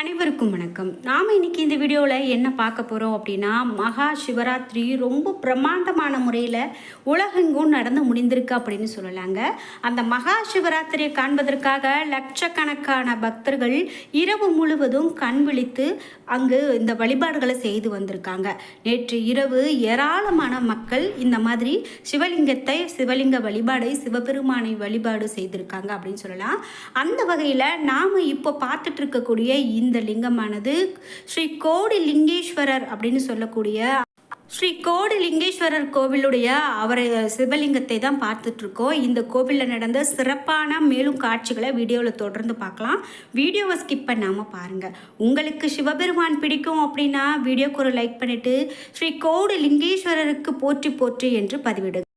அனைவருக்கும் வணக்கம். நாம் இன்றைக்கி இந்த வீடியோவில் என்ன பார்க்க போகிறோம் அப்படின்னா மகா சிவராத்திரி ரொம்ப பிரம்மாண்டமான முறையில் உலகெங்கும் நடந்து முடிந்திருக்கு அப்படின்னு சொல்லலாங்க. அந்த மகா சிவராத்திரியை காண்பதற்காக லட்சக்கணக்கான பக்தர்கள் இரவு முழுவதும் கண் விழித்து அங்கு இந்த வழிபாடுகளை செய்து வந்திருக்காங்க. நேற்று இரவு ஏராளமான மக்கள் இந்த மாதிரி சிவலிங்கத்தை சிவலிங்க வழிபாடை சிவபெருமானை வழிபாடு செய்திருக்காங்க அப்படின்னு சொல்லலாம். அந்த வகையில் நாம் இப்போ பார்த்துட்டு இருக்கக்கூடிய இந்த இந்த லிங்கமானது ஸ்ரீ கோடி லிங்கேஸ்வரர் அப்படின்னு சொல்லக்கூடிய ஸ்ரீ கோடி லிங்கேஸ்வரர் கோவிலுடைய அவரை சிவலிங்கத்தை தான் பார்த்துட்ருக்கோம். இந்த கோவிலில் நடந்த சிறப்பான மேலும் காட்சிகளை வீடியோவில் தொடர்ந்து பார்க்கலாம். வீடியோவை ஸ்கிப் பண்ணாமல் பாருங்கள் உங்களுக்கு சிவபெருமான் பிடிக்கும் அப்படின்னா வீடியோக்கு ஒரு லைக் பண்ணிவிட்டு ஸ்ரீ கோடி லிங்கேஸ்வரருக்கு போற்றி போற்றி என்று பதிவிடுங்க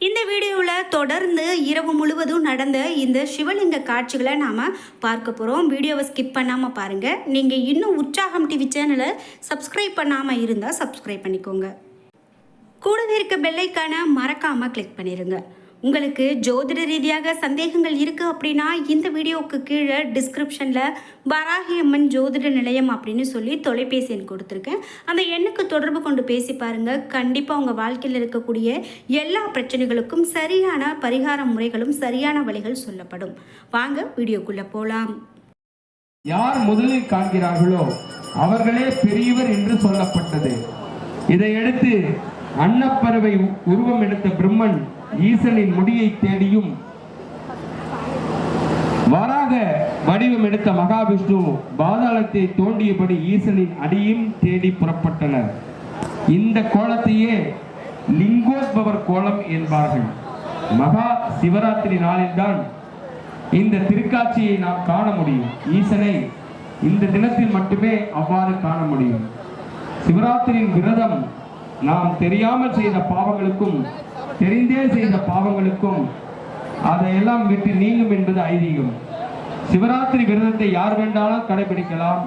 இந்த வீடியோவில் தொடர்ந்து இரவு முழுவதும் நடந்த இந்த சிவலிங்க காட்சிகளை நாம் பார்க்க போகிறோம் வீடியோவை ஸ்கிப் பண்ணாமல் பாருங்கள் நீங்கள் இன்னும் உற்சாகம் டிவி சேனலை சப்ஸ்கிரைப் பண்ணாமல் இருந்தால் சப்ஸ்கிரைப் பண்ணிக்கோங்க. கூடவே இருக்க பெல்லைக்கான மறக்காமல் கிளிக் பண்ணிடுங்க உங்களுக்கு ஜோதிட ரீதியாக சந்தேகங்கள் இருக்குது அப்படின்னா இந்த வீடியோவுக்கு கீழே டிஸ்கிரிப்ஷனில் வராகி அம்மன் ஜோதிட நிலையம் அப்படின்னு சொல்லி தொலைபேசி எண் கொடுத்துருக்கேன். அந்த எண்ணுக்கு தொடர்பு கொண்டு பேசி பாருங்கள் கண்டிப்பாக உங்கள் வாழ்க்கையில் இருக்கக்கூடிய எல்லா பிரச்சனைகளுக்கும் சரியான பரிகார முறைகளும் சரியான வழிகள் சொல்லப்படும். வாங்க வீடியோக்குள்ளே போகலாம் யார் முதலில் காண்கிறார்களோ அவர்களே பெரியவர் என்று சொல்லப்பட்டது. இதையடுத்து அன்னப்பறவை உருவம் எடுத்த பிரம்மன் ஈசனின் முடியை தேடியும் வராக வடிவம் எடுத்த மகாவிஷ்ணு பாதாளத்தை தோண்டியபடி ஈசனின் அடியும் தேடி புறப்பட்டனர். இந்த கோலத்தையே லிங்கோத்பவர் கோலம் என்பார்கள். மகா சிவராத்திரி நாளில்தான் இந்த திருக்காட்சியை நாம் காண முடியும். ஈசனை இந்த தினத்தில் மட்டுமே அவ்வாறு காண முடியும். சிவராத்திரியின் விரதம் நாம் தெரியாமல் செய்த பாவங்களுக்கும் தெரிந்தே செய்த பாவங்களுக்கும் அதையெல்லாம் விட்டு நீங்கும் என்பது ஐதீகம். சிவராத்திரி விரதத்தை யார் வேண்டாலும் கடைபிடிக்கலாம்.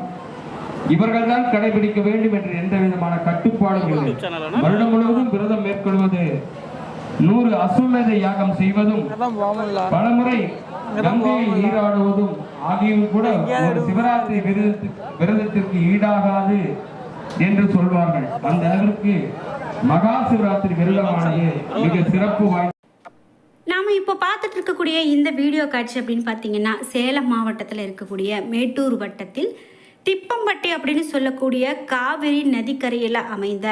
இவர்கள் தான் கடைபிடிக்க வேண்டும் என்று எந்த விதமான கட்டுப்பாடும் இல்லை. வருடம் முழுவதும் விரதம் மேற்கொள்வது நூறு அசுமேத யாகம் செய்வதும் பலமுறை கங்கையை நீராடுவதும் ஆகியவை கூட ஒரு சிவராத்திரி விரதத்துக்கு விரதத்திற்கு ஈடாகாது என்று சொல்வார்கள். அந்த அளவிற்கு மகா சிவராத்திரி விரலமானது மிக சிறப்பு வாய்ந்த நாம் இப்போ பார்த்துட்டு இருக்கக்கூடிய இந்த வீடியோ காட்சி அப்படின்னு பார்த்தீங்கன்னா சேலம் மாவட்டத்தில் இருக்கக்கூடிய மேட்டூர் வட்டத்தில் திப்பம்பட்டி அப்படின்னு சொல்லக்கூடிய காவிரி நதிக்கரையில் அமைந்த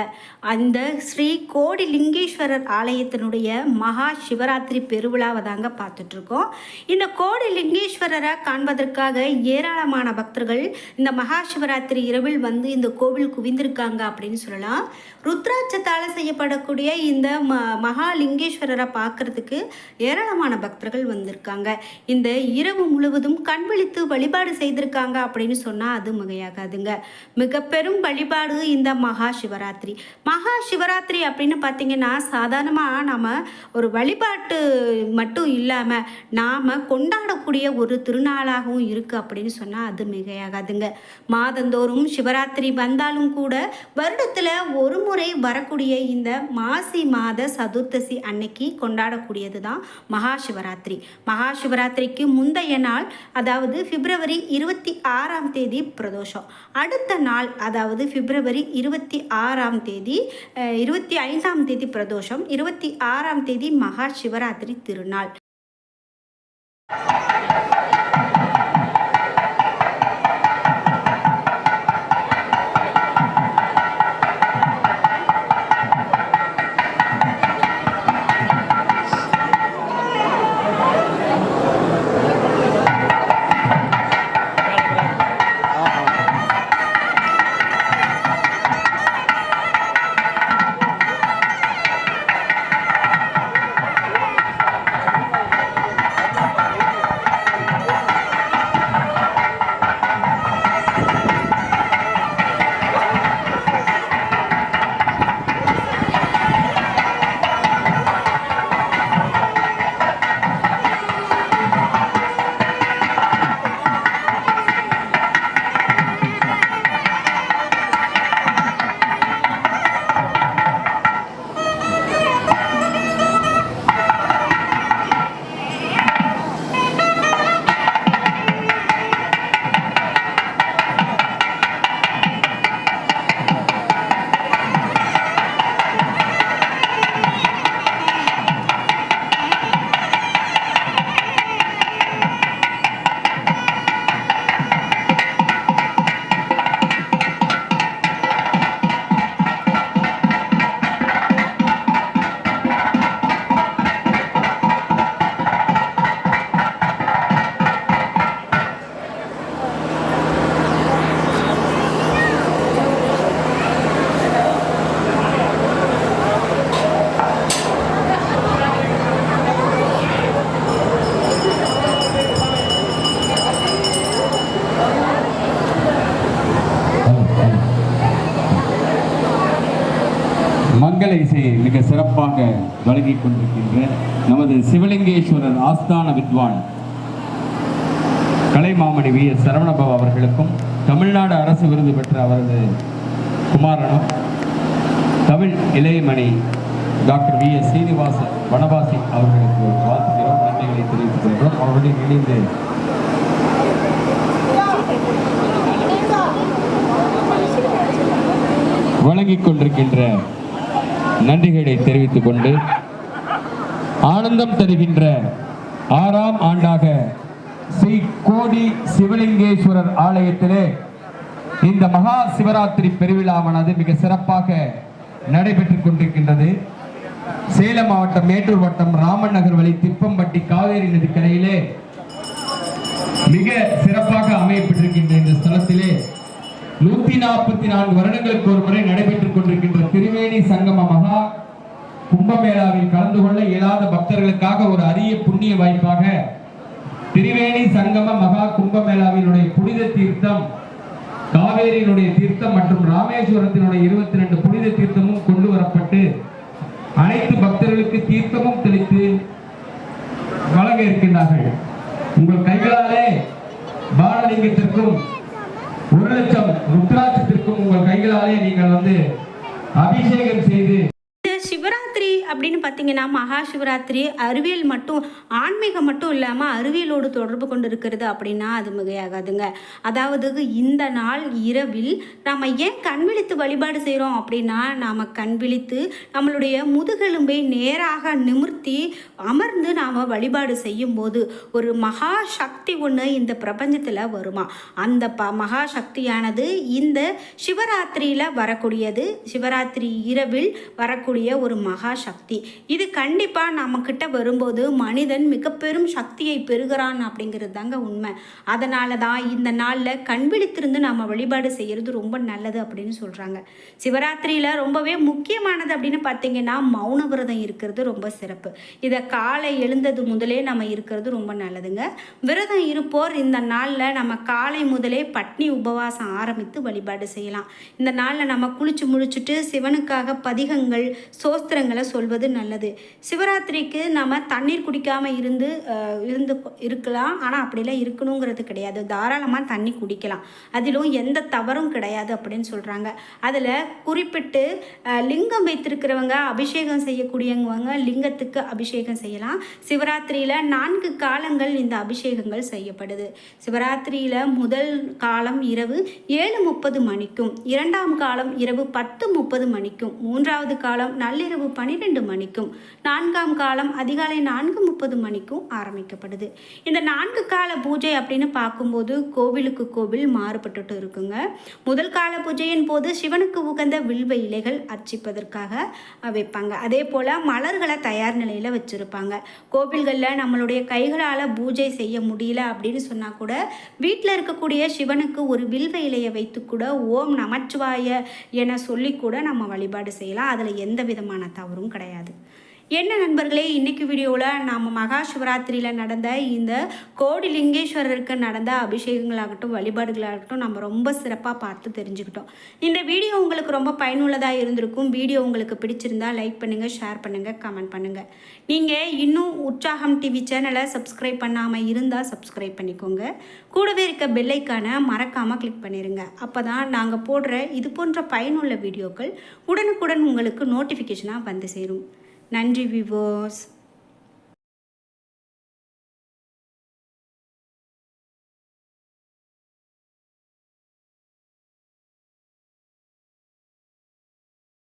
அந்த ஸ்ரீ கோடி லிங்கேஸ்வரர் ஆலயத்தினுடைய மகா சிவராத்திரி பெருவிழாவை தாங்க பார்த்துட்ருக்கோம் இந்த கோடி லிங்கேஸ்வரரை காண்பதற்காக ஏராளமான பக்தர்கள் இந்த மகா சிவராத்திரி இரவில் வந்து இந்த கோவில் குவிந்திருக்காங்க அப்படின்னு சொல்லலாம். ருத்ராட்சத்தால் செய்யப்படக்கூடிய இந்த ம மகா லிங்கேஸ்வரரை பார்க்கறதுக்கு ஏராளமான பக்தர்கள் வந்திருக்காங்க. இந்த இரவு முழுவதும் கண் விழித்து வழிபாடு செய்திருக்காங்க அப்படின்னு சொன்னால் அது மிகையாகாதுங்க மிக பெரும் வழிபாடு இந்த மகா சிவராத்திரி. மகா சிவராத்திரி அப்படின்னு பார்த்தீங்கன்னா சாதாரணமாக நாம் ஒரு வழிபாட்டு மட்டும் இல்லாமல் நாம் கொண்டாடக்கூடிய ஒரு திருநாளாகவும் இருக்குது அப்படின்னு சொன்னால் அது மிகையாகாதுங்க. மாதந்தோறும் சிவராத்திரி வந்தாலும் கூட வருடத்தில் ஒரு முறை வரக்கூடிய இந்த மாசி மாத சதுர்த்தசி அன்னைக்கு கொண்டாடக்கூடியது தான் மகா சிவராத்திரி. மகா சிவராத்திரிக்கு முந்தைய நாள் அதாவது பிப்ரவரி இருபத்தி ஆறாம் தேதி பிரதோஷம். அடுத்த நாள் அதாவது பிப்ரவரி இருபத்தி ஆறாம் தேதி இருபத்தி ஐந்தாம் தேதி பிரதோஷம் இருபத்தி ஆறாம் தேதி மகா சிவராத்திரி திருநாள். சிறப்பாக வழங்கி கொண்டிருக்கின்ற நமது சிவலிங்கேஸ்வரர் ஆஸ்தான வித்வான் கலைமாமணி வி எஸ் சரவணபவ அவர்களுக்கும் தமிழ்நாடு அரசு விருது பெற்ற அவரது குமாரனும் Tamil இளையமணி doctor V S Srinivasa Vanavasi அவர்களுக்கு வாழ்த்துகிறோம் நன்மைகளை தெரிவித்துக் கொள்கிறோம். அவருடன் இணைந்து வழங்கிக் கொண்டிருக்கின்ற நன்றிகளை தெரிவித்துக் கொண்டு ஆனந்தம் தருகின்ற ஆறாம் ஆண்டாக ஸ்ரீ கோடி சிவலிங்கேஸ்வரர் ஆலயத்திலே இந்த மகா சிவராத்திரி பெருவிழாவானது மிக சிறப்பாக நடைபெற்றுக் கொண்டிருக்கின்றது. சேலம் மாவட்டம் மேட்டூர் வட்டம் ராமன் நகர் வழி திப்பம்பட்டி காவேரி நதிக்கரையிலே மிக சிறப்பாக அமையப்பட்டிருக்கிறது நாற்பத்தி நான்கு வருடங்களுக்கு ஒரு முறை நடைபெற்றுக் கொண்டிருக்கின்ற திருவேணி சங்கம மகா கும்பமேளாவில் கலந்து கொள்ள இயலாத பக்தர்களுக்காக ஒரு அரிய புண்ணிய வாய்ப்பாக திரிவேணி சங்கம மகா கும்பமேளாவினுடைய புனித தீர்த்தம் காவேரியினுடைய தீர்த்தம் மற்றும் ராமேஸ்வரத்தினுடைய இருபத்தி ரெண்டு புனித தீர்த்தமும் கொண்டு வரப்பட்டு அனைத்து பக்தர்களுக்கு தீர்த்தமும் தெளித்து வழங்க இருக்கின்றார்கள். உங்கள் கைகளாலே பாலலிங்கத்திற்கும் ஒரு லட்சம் ருத்ராட்சத்திற்கும் உங்கள் கைகளாலே நீங்கள் வந்து அபிஷேகம் செய்து அப்படின்னு பார்த்தீங்கன்னா மகா சிவராத்திரி அறிவியல் மட்டும் ஆன்மீகம் மட்டும் இல்லாமல் அறிவியலோடு தொடர்பு கொண்டு இருக்கிறது அப்படின்னா அது மிகையாகாதுங்க. அதாவது இந்த நாள் இரவில் நாம் ஏன் கண் விழித்து வழிபாடு செய்கிறோம் அப்படின்னா நாம் கண் விழித்து நம்மளுடைய முதுகெலும்பை நேராக நிமிர்த்தி அமர்ந்து நாம் வழிபாடு செய்யும்போது ஒரு மகா சக்தி ஒன்று இந்த பிரபஞ்சத்தில் வருமா? அந்த ப மகா சக்தியானது இந்த சிவராத்திரியில் வரக்கூடியது சிவராத்திரி இரவில் வரக்கூடிய ஒரு மகா சக்தி இது கண்டிப்பாக நம்மக்கிட்ட வரும்போது மனிதன் மிக பெரும் சக்தியை பெறுகிறான் அப்படிங்கிறது தாங்க உண்மை. அதனால தான் இந்த நாளில் கண் விழித்திருந்து நாம் வழிபாடு செய்கிறது ரொம்ப நல்லது அப்படின்னு சொல்கிறாங்க சிவராத்திரியில் ரொம்பவே முக்கியமானது அப்படின்னு பார்த்தீங்கன்னா மௌன விரதம் இருக்கிறது ரொம்ப சிறப்பு. இதை காலை எழுந்தது முதலே நம்ம இருக்கிறது ரொம்ப நல்லதுங்க. விரதம் இருப்போர் இந்த நாளில் நம்ம காலை முதலே பட்னி உபவாசம் ஆரம்பித்து வழிபாடு செய்யலாம். இந்த நாளில் நம்ம குளிச்சு முழிச்சுட்டு சிவனுக்காக பதிகங்கள் சோஸ்திரங்களை கொள்வது நல்லது. சிவராத்திரிக்கு நம்ம தண்ணீர் குடிக்காமல் இருந்து இருந்து இருக்கலாம். ஆனால் அப்படிலாம் இருக்கணுங்கிறது கிடையாது. தாராளமாக தண்ணி குடிக்கலாம். அதிலும் எந்த தவறும் கிடையாது அப்படின்னு சொல்கிறாங்க அதில் குறிப்பிட்டு லிங்கம் வைத்திருக்கிறவங்க அபிஷேகம் செய்யக்கூடியவங்க லிங்கத்துக்கு அபிஷேகம் செய்யலாம். சிவராத்திரியில் நான்கு காலங்கள் இந்த அபிஷேகங்கள் செய்யப்படுது. சிவராத்திரியில் முதல் காலம் இரவு ஏழு முப்பது மணிக்கும் இரண்டாம் காலம் இரவு பத்து முப்பது மணிக்கும் மூன்றாவது காலம் நள்ளிரவு பன்னிரெண்டு மணிக்கும் நான்காம் காலம் அதிகாலை நான்கு முப்பது மணிக்கும் ஆரம்பிக்கப்படுது. இந்த நான்கு கால பூஜை அப்படின்னு பார்க்கும்போது கோவிலுக்கு கோவில் மாறுபட்டுட்டு இருக்குங்க. முதல் கால பூஜையின் போது சிவனுக்கு உகந்த வில்வ இலைகள் அர்ச்சிப்பதற்காக வைப்பாங்க அதே போல் மலர்களை தயார் நிலையில் வச்சுருப்பாங்க. கோவில்களில் நம்மளுடைய கைகளால் பூஜை செய்ய முடியல அப்படின்னு சொன்னால் கூட வீட்டில் இருக்கக்கூடிய சிவனுக்கு ஒரு வில்வ இலையை வைத்து கூட ஓம் நமச்சிவாய என சொல்லி கூட நம்ம வழிபாடு செய்யலாம். அதில் எந்த விதமான தவறும் கிடையாது. கிடையாது. என்ன நண்பர்களே இன்னைக்கு வீடியோவில் நாம் மகா சிவராத்திரியில் நடந்த இந்த கோடி லிங்கேஸ்வரருக்கு நடந்த அபிஷேகங்களாகட்டும் வழிபாடுகளாகட்டும் நம்ம ரொம்ப சிறப்பாக பார்த்து தெரிஞ்சுக்கிட்டோம். இந்த வீடியோ உங்களுக்கு ரொம்ப பயனுள்ளதாக இருந்திருக்கும். வீடியோ உங்களுக்கு பிடிச்சிருந்தா லைக் பண்ணுங்கள் ஷேர் பண்ணுங்கள் கமெண்ட் பண்ணுங்கள் நீங்கள் இன்னும் உற்சாகம் டிவி சேனலை சப்ஸ்கிரைப் பண்ணாமல் இருந்தால் சப்ஸ்கிரைப் பண்ணிக்கோங்க. கூடவே இருக்க பெல்லைக்கான மறக்காமல் கிளிக் பண்ணிடுங்க அப்போ தான் நாங்கள் போடுற இது போன்ற பயனுள்ள வீடியோக்கள் உடனுக்குடன் உங்களுக்கு நோட்டிஃபிகேஷனாக வந்து சேரும். நன்றி விவோஸ்